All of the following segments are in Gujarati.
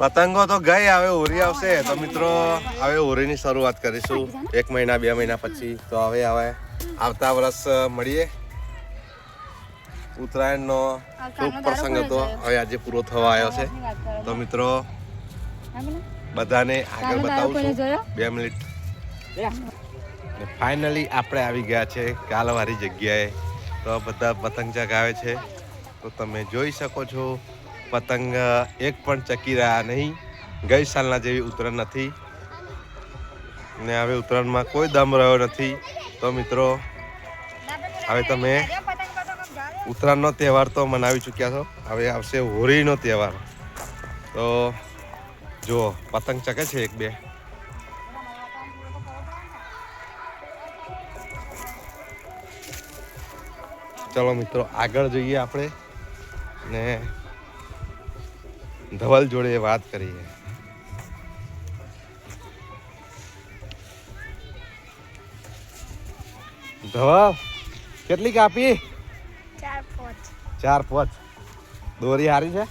પતંગો તો ગઈ હવે હોરી આવશે. તો મિત્રો હવે હોરીની શરૂઆત કરીશું. એક મહિના બે મહિના પછી. તો હવે હવે આવતા વર્ષ મળીએ. ઉત્તરાયણનો ખૂબ પ્રસંગ હતો. હવે આજે પૂરો થવા આવ્યો છે. તો મિત્રો બધાને આગળ બતાવું છું. બે મિનિટ. ફાઇનલી આપણે આવી ગયા છે કાલવારી જગ્યાએ. તો બધા પતંગ ચગાવે છે. તો તમે જોઈ શકો છો પતંગ એક પણ ચકી રહ્યા નહીં. ગઈ સાલના જેવી ઉત્તરાયણ નથી. ને હવે ઉત્તરાયણમાં કોઈ દમ રહ્યો નથી. તો મિત્રો, હવે તમે ઉત્તરાયણનો તહેવાર તો મનાવી ચૂક્યા છો. હવે આવશે હોળીનો તહેવાર. તો જુઓ પતંગ ચકે છે એક બે. ચલો મિત્રો, આગળ જઈએ આપણે. ને ધવલ જોડે વાત કરીએ ધવલ કેટલી કાપી? ચાર પાંચ. ચાર પાંચ. દોરી હારી છે?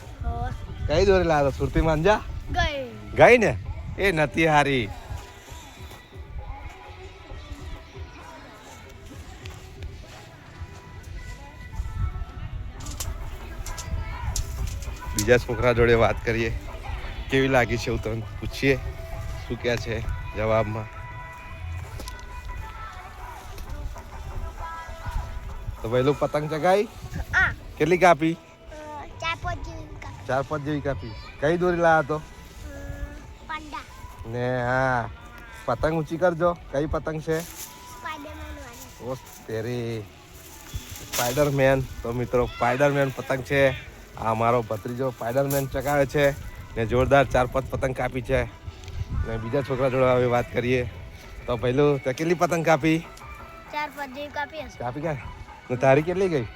કઈ દોરી લાવ્યો? સુરતી માંજા? ગઈ. ગઈ ને? એ નથી હારી. બીજા છોકરા જોડે વાત કરીએ. કેવી લાગી છે ઉત્તરાયણ પૂછીએ? શું કહે છે જવાબમાં? તો પહેલું પતંગ ચગાવી? કેટલી કાપી? ચાર પાંચ જેવી કા ચાર પાંચ જેવી કાપી. કઈ દોરી લાયા તો? ને હા. પતંગ ઊંચી કરજો. કઈ પતંગ છે? ઓ તેરી. સ્પાઈડરમેન. તો મિત્રો સ્પાઈડરમેન પતંગ છે. આ મારો ભત્રીજો સ્પાઈડરમેન ચગાવે છે ને જોરદાર ચાર પાંચ પતંગ કાપી છે. ને બીજા છોકરા જોડે હવે વાત કરીએ. તો પહેલું તે કેટલી પતંગ કાપી? ચાર પાંચ જેવી કાપી હશે. કાપી કાંઈ ને તારી કેટલી ગઈ?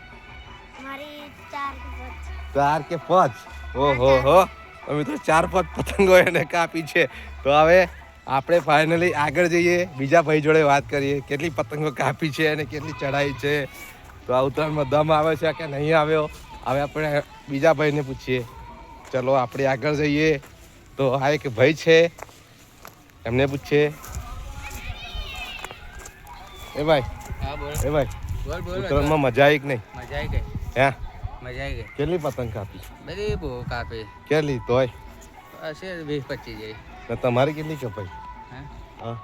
મારી ચાર કે પાંચ. ચાર કે પાંચ? ઓહો હો. તો મિત્રો ચાર પાંચ પતંગો એને કાપી છે. તો હવે આપણે ફાઇનલી આગળ જઈએ. બીજા ભાઈ જોડે વાત કરીએ. કેટલી પતંગો કાપી છે અને કેટલી ચડાઈ છે. તો આ ઉત્તરાયણ દમ આવે છે કે નહીં આવ્યો? હવે આપણે બીજા ભાઈને પૂછીએ. ચલો આપણે આગળ જઈએ. તો આ એક ભાઈ છે. એમને પૂછીએ. એ ભાઈ એ ભાઈ ઉત્તરાયણમાં મજા આવી કે નહીં? મજા આવી ગઈ હા? મજા આવી ગઈ કેટલી પતંગ કાપી? બધી બહુ કાપી. કેટલી? તોય? હશે વીસ પચીસ જેવી. તમારી કેટલી કપાઈ હા? હા.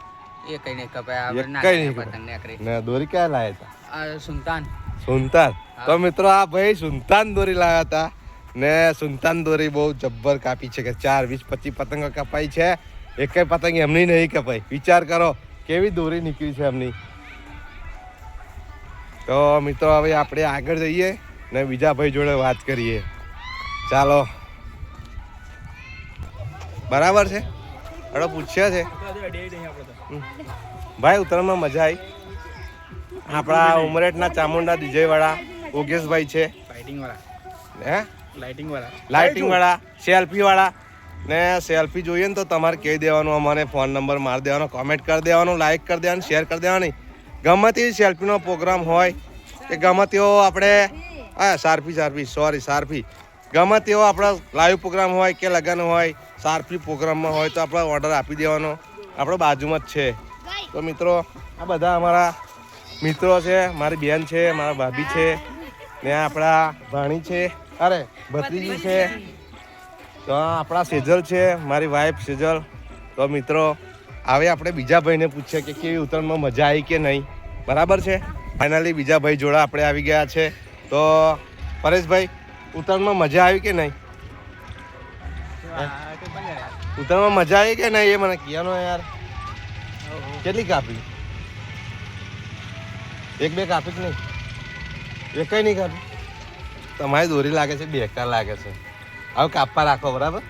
એ કઈ નહીં કપાય એક આપણે કઈ નાખીને નહીં પતંગ નાખરી ને દોરી ક્યાં લાયા હતા? સુલતાન. સુલતાન? તો મિત્રો આ ભાઈ સુલતાન દોરી લાવ્યા હતા. ને સુલતાન દોરી બહુ જબ્બર કાપી છે કે ચાર વીસ પચીસ પતંગો કપાઈ છે. એકેય પતંગ એમની નહીં કપાઈ વિચાર કરો કેવી દોરી નીકળી છે એમની? તો મિત્રો હવે આપણે આગળ જઈએ ને બીજા ભાઈ જોડે વાત કરીએ. ચાલો. બરાબર છે? અડો પૂછ્યા છે. ભાઈ, ઉત્તરાયણમાં મજા આવી આપણા ઉમરેઠના ચામુંડા વિજયવાળા યોગેશભાઈ છે. લાઇટિંગ વાળા હે? લાઇટિંગ વાળા લાઇટિંગ વાળા સેલ્ફી વાળા ને સેલ્ફી જોઈએ ને તો તમારે કહી દેવાનું, અમારે ફોન નંબર મારી દેવાનો કોમેન્ટ કરી દેવાનું લાઇક કરી દેવાનું શેર કરી દેવાની. ગમે તેવી સેલ્ફીનો પ્રોગ્રામ હોય, કે ગમે તેવો આપણે હા સારફી સારફી સોરી સારફી. ગમે તેવો આપણા લાઈવ પ્રોગ્રામ હોય કે લગ્ન હોય સારફી પ્રોગ્રામમાં હોય તો આપણે ઓર્ડર આપી દેવાનો. આપણો બાજુમાં જ છે. તો મિત્રો આ બધા અમારા મિત્રો છે મારી બહેન છે મારા ભાભી છે ને આપણા ભાણી છે અરે ભત્રીજી છે. તો આ આપણા સેજલ છે મારી વાઈફ સેજલ. તો મિત્રો હવે આપણે બીજા ભાઈને પૂછીએ કે કેવી ઉત્તરાયણમાં મજા આવી કે નહીં. બરાબર છે? ફાઇનલી બીજા ભાઈ જોડે આપણે આવી ગયા છે. તો પરેશભાઈ ઉત્તરાયણમાં મજા આવી કે નહીં? ઉત્તરાયણમાં મજા આવી કે નહીં એ મને કહેવાનો યાર. કેટલી કાપી? એક બે કાપી કે નહીં? એકય નહીં કાપી. તમારી દોરી લાગે છે બેકાર લાગે છે. હવે કાપવા રાખો, બરાબર?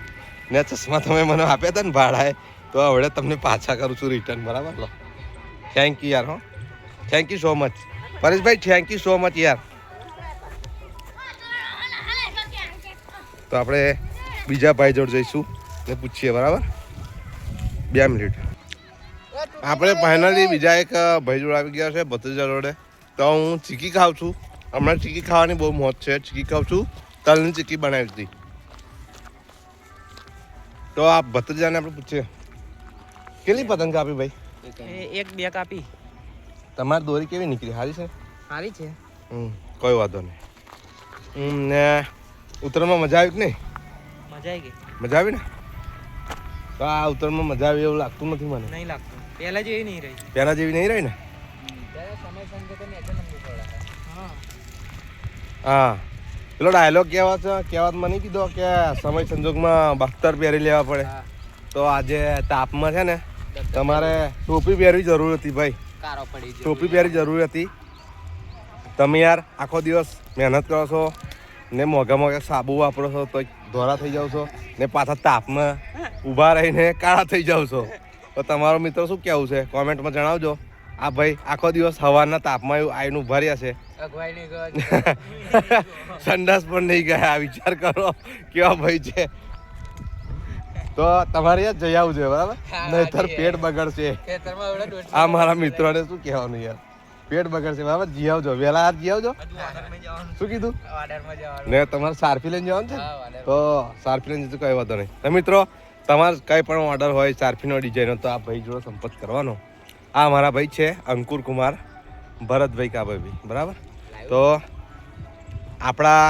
ને ચશ્મા તમે મને આપ્યા હતા ને ભાડાએ, તો હવે તમને પાછા કરું છું રિટર્ન બરાબર? લો. થેન્ક યુ યાર, હો. Thank you so much Pareshbhai thank you so much યાર. તો આપણે બીજા ભાઈ જોડે જઈશું. ને પૂછીએ બરાબર? બે મિનિટ. આપણે ફાઇનલી બીજા એક ભાઈ જોડે આવી ગયા છે ભત્રીજા રોડે તો હું ચીકી ખાઉં છું. હમણાં ચીકી ખાવાની બહુ મોજ છે. ચીકી ખાઉં છું. તલની ચીકી બનાવી હતી. તો આ ભત્રીજાને આપણે પૂછીએ. કેટલી પતંગ કાપી ભાઈ? એક બે કાપી. તમારી દોરી કેવી નીકળી? સારી છે? સારી છે. હમ કોઈ વાંધો નહીં. ને ઉત્તરમાં મજા આવી કે નહીં? મજા આવી ગઈ. મજા આવી ને? તો આ ઉત્તરમાં મજા આવી એવું લાગતું નથી મને. નહીં લાગતું. પહેલા જેવી નહીં રહી. પહેલા જેવી નહીં રહી ને? હા. પેલો ડાયલોગ કહેવા છે? કહેવાત મને કીધો કે સમય સંજોગમાં બખ્તર પહેરી લેવા પડે. તો આજે તાપમાં છે ને તમારે ટોપી પહેરવી જરૂર હતી ભાઈ. ટોપી પહેરવી જરૂર હતી. તમે યાર આખો દિવસ મહેનત કરો છો ને મોઘા મોઘા સાબુ વાપરો છો તો ધોરા થઈ જાવ છો ને પાછા તાપમાં ઊભા રહીને કાળા થઈ જાવ છો. તો તમારો મિત્ર શું કહેવું છે? કોમેન્ટમાં જણાવજો. આ ભાઈ આખો દિવસ હવાના તાપમાં એવું આવીને ઊભા રહ્યા છે સંડાસ પણ નહીં ગયા. વિચાર કરો કેવા ભાઈ છે. તો તમારે યાર જઈ આવવું જોઈએ બરાબર? નહીતર પેટ બગડશે. આ મારા મિત્રોને શું કહેવાનું યાર? પેટ બગડશે બરાબર? જી આવજો. વહેલા હાથ જી આવજો. શું કીધું? ને તમારે સારફી લઈને જવાનું છે તો સારફી લઈને જતું કઈ વાંધો નહીં. મિત્રો તમારે કંઈ પણ ઓર્ડર હોય સારફીનો ડિઝાઇનનો તો આ ભાઈ જોડે સંપર્ક કરવાનો. આ મારા ભાઈ છે અંકુર કુમાર, ભરતભાઈ કાભાઈ બરાબર? તો આપણા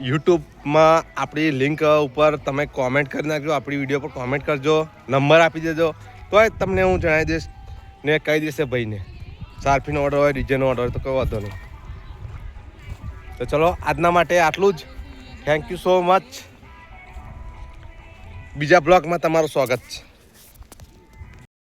યુટ્યુબમાં આપણી લિંક ઉપર તમે કોમેન્ટ કરી નાખજો, આપણી વીડિયો પર કોમેન્ટ કરજો, નંબર આપી દેજો તો તમને હું જણાવી દઈશ ને કહી દેશે ભાઈને. સારફીનો ઓર્ડર હોય ડિઝાઇનનો ઓર્ડર હોય, તો કોઈ વાંધો નહીં. તો ચલો, આજના માટે આટલું જ. થેન્ક યુ સો મચ બીજા બ્લોગમાં તમારું સ્વાગત છે.